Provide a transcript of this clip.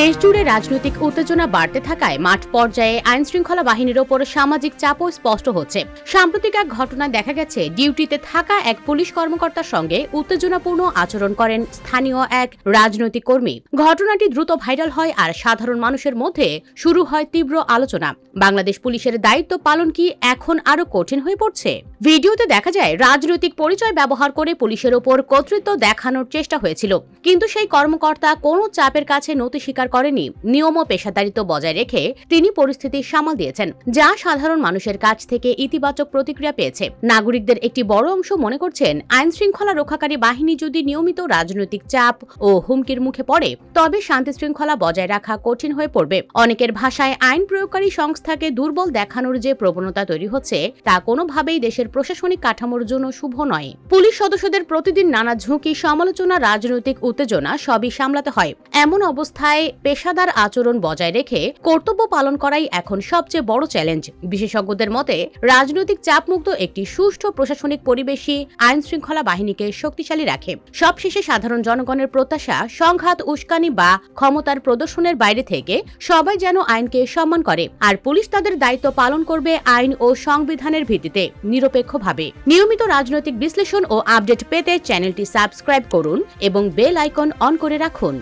দেশজুড়ে রাজনৈতিক উত্তেজনা বাড়তে থাকায় মাঠ পর্যায়ে আইন শৃঙ্খলা বাহিনীর ওপর সামাজিক চাপও স্পষ্ট হচ্ছে। সাম্প্রতিক এক ঘটনায় দেখা গেছে, ডিউটিতে থাকা এক পুলিশ কর্মকর্তার সঙ্গে উত্তেজনাপূর্ণ আচরণ করেন স্থানীয় এক রাজনৈতিক কর্মী। ঘটনাটি দ্রুত ভাইরাল হয় আর সাধারণ মানুষের মধ্যে শুরু হয় তীব্র আলোচনা। বাংলাদেশ পুলিশের দায়িত্ব পালন কি এখন আরও কঠিন হয়ে পড়ছে? ভিডিওতে দেখা যায়, রাজনৈতিক পরিচয় ব্যবহার করে পুলিশের ওপর কর্তৃত্ব দেখানোর চেষ্টা হয়েছিল। কিন্তু সেই কর্মকর্তা কোনো চাপের কাছে নতি স্বীকার করেনি। নিয়ম ও পেশাদারিত্ব বজায় রেখে তিনি পরিস্থিতি সামাল দিয়েছেন, যা সাধারণ মানুষের কাছ থেকে ইতিবাচক প্রতিক্রিয়া পেয়েছে। নাগরিকদের একটি বড় অংশ মনে করছেন আইন শৃঙ্খলা রক্ষাকারী বাহিনী যদি নিয়মিত রাজনৈতিক চাপ ও হুমকির মুখে পড়ে, তবে শান্তি শৃঙ্খলা বজায় রাখা কঠিন হয়ে পড়বে। অনেকের ভাষায় আইন প্রয়োগকারী সংস্থাকে দুর্বল দেখানোর যে প্রবণতা তৈরি হচ্ছে, তা কোনোভাবেই দেশের প্রশাসনিক কাঠামোর জন্য শুভ নয়। পুলিশ সদস্যদের প্রতিদিন নানা ঝুঁকি, সমালোচনা, রাজনৈতিক উত্তেজনা সবই সামলাতে হয়। এমন অবস্থায় পেশাদার আচরণ বজায় রেখে কর্তব্য পালন করাই এখন সবচেয়ে বড় চ্যালেঞ্জ। বিশেষজ্ঞদের মতে, রাজনৈতিক চাপমুক্ত একটি সুষ্ঠু প্রশাসনিক পরিবেশই আইন শৃঙ্খলা বাহিনীকে শক্তিশালী রাখে। সবশেষে সাধারণ জনগণের প্রত্যাশা, সংঘাত, উস্কানি বা ক্ষমতার প্রদর্শনের বাইরে থেকে সবাই যেন আইনকে সম্মান করে, আর পুলিশ তাদের দায়িত্ব পালন করবে আইন ও সংবিধানের ভিত্তিতে, নিরপেক্ষভাবে। নিয়মিত রাজনৈতিক বিশ্লেষণ ও আপডেট পেতে চ্যানেলটি সাবস্ক্রাইব করুন এবং বেল আইকন অন করে রাখুন।